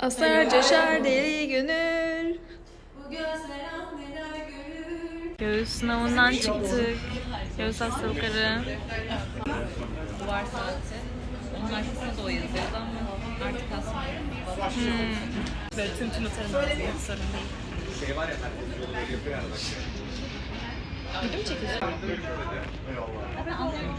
Asar coşar deli gönül. Bu gözler ah neler görür. Göğüs sınavından çıktık. Göğüs hastalıkları. Duvar saati. Onun arkasında da o yazıyordu ama artık aslında. Böyle tüm tüm atarım. Sorun değil. Video mu çekiyorsun? Ben anlıyorum.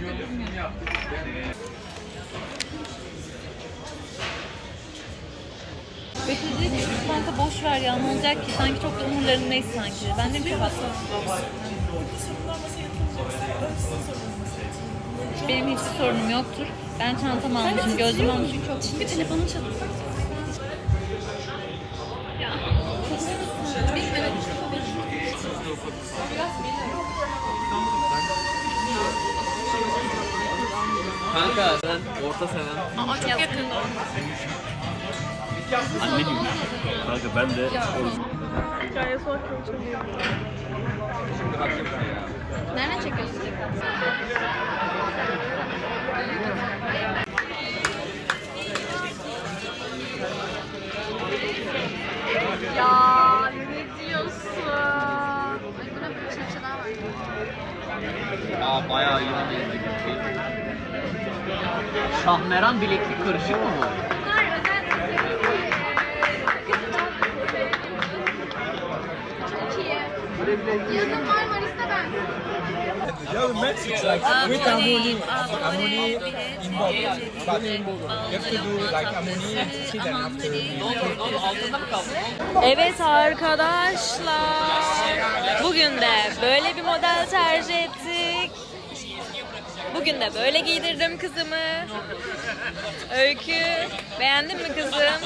Betül dedi ki kanka boş ver ya ne olacak ki sanki çok da umurlarındayız sanki. Ben dedim ki haklısın. Benim hiçbir sorunum yoktur. Ben çantamı almışım, gözlüğümü almışım. Çok çünkü telefonum çalıyor. Ya. Kanka sen orta seven. Aa çok yakında. Anne gibi. Kanka ben de Hikaye Nereden çekiyorsun? Ya ne diyorsun? Ay buna bir çerçeve daha var. Aa bayağı iyi bir Şahmeran bileklik karışık mı bu? Yazın Marmaris'te ben. with harmony, harmony involved. But you have to do like harmony and sit and after. Altında mı kaldı? Evet arkadaşlar. Bugün de böyle bir model tercih ettik. Bugün de böyle giydirdim kızımı. Öykü. Beğendin mi kızım?